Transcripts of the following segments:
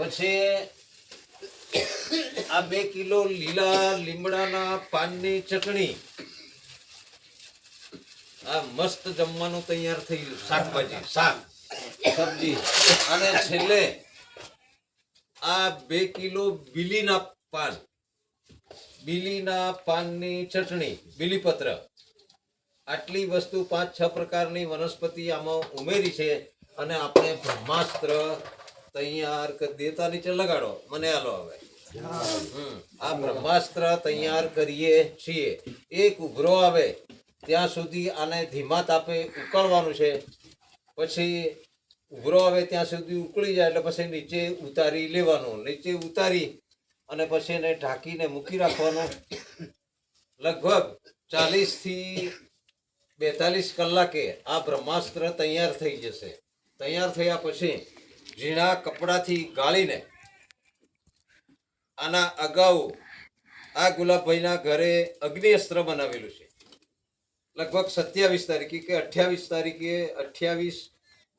પછી આ બે કિલો લીલા લીમડાના પાનની ચટણી. આ મસ્ત જમવાનું તૈયાર થઈ ગયું. શાકભાજી, શાક, સબ્જી. અને છેલ્લે આ બે કિલો બીલીના પાન. બીલીના પાનની ચટણી, બીલીપત્ર. આટલી વસ્તુ પાંચ છ પ્રકારની વનસ્પતિ આમાં ઉમેરી છે અને આપણે બ્રહ્માસ્ત્ર તૈયાર કરી દેતા નીચે લગાડો. મને આલો હવે. આ બ્રહ્માસ્ત્ર તૈયાર કરીએ છીએ. એક ઉભરો આવે ત્યાં સુધી આને ધીમા તાપે ઉકળવાનું છે. પછી ઉભરો આવે ત્યાં સુધી ઉકળી જાય એટલે પછી નીચે ઉતારી લેવાનું. નીચે ઉતારી અને પછી એને ઢાંકીને મૂકી રાખવાનું. લગભગ ચાલીસથી બેતાલીસ કલાકે આ બ્રહ્માસ્ત્ર તૈયાર થઈ જશે. તૈયાર થયા પછી ઝીણા કપડાથી ગાળીને આના અગાઉ આ ગુલાબભાઈના ઘરે અગ્નિ અસ્ત્ર બનાવેલું છે. લગભગ સત્યાવીસ તારીખે કે અઠ્યાવીસ તારીખે અઠ્યાવીસ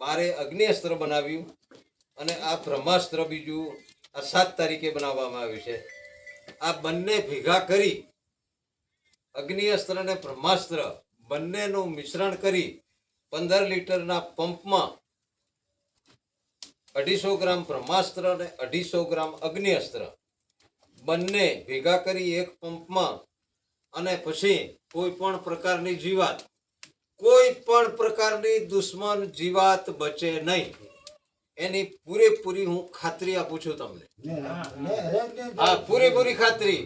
બારે અગ્નિ અસ્ત્ર બનાવ્યું અને આ બ્રહ્માસ્ત્ર બીજું આ સાત તારીખે બનાવવામાં આવ્યું છે. આ બંને ભેગા કરી અગ્નિ અસ્ત્ર અને બ્રહ્માસ્ત્ર બંનેનું મિશ્રણ કરી પંદર લીટરના પંપમાં અઢીસો ગ્રામ બ્રહ્માસ્ત્ર અને અઢીસો ગ્રામ અગ્નિ અસ્ત્ર બંને ભેગા કરી એક પંપમાં અને પછી કોઈ પણ પ્રકારની જીવાત. કોઈ પણ પ્રકારની દુશ્મન જીવાત બચે નહીં. એની પૂરેપૂરી હું ખાતરી આપું છું તમને. હા, પૂરેપૂરી ખાતરી.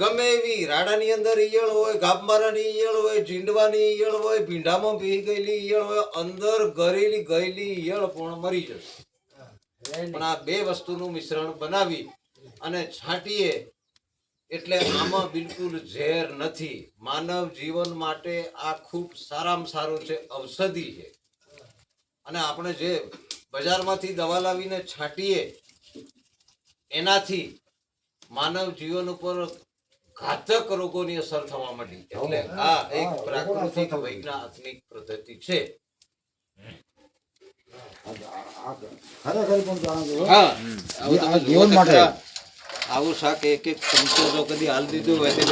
ગમે એવી રાડાની અંદર ઈયળ હોય ગાબમારાની ઈયળ હોય, ઝીંડવાની ઈયળ હોય, ભીંડામાં ભી ગયેલી ઈયળ હોય, અંદર ગરેલી ગયેલી ઈયળ પણ મરી જશે. પણ આ બે વસ્તુનું મિશ્રણ બનાવી અને છાંટીએ એટલે આમાં બિલકુલ ઝેર નથી. માનવ જીવન માટે આ ખૂબ સારામાં સારું છે ઔષધિ છે. અને આપણે જે બજારમાંથી દવા લાવીને છાંટીએ એનાથી માનવ જીવન ઉપર ઘાતક રોગોની અસર થવા માંડી. એટલે આ એક પ્રાકૃતિક વૈજ્ઞાનિક પદ્ધતિ છે. ખરેખર પણ જાણો હા જીવન માટે આવું શાક એક એક ચમચો જો કદી હાલ દીધું હોય તો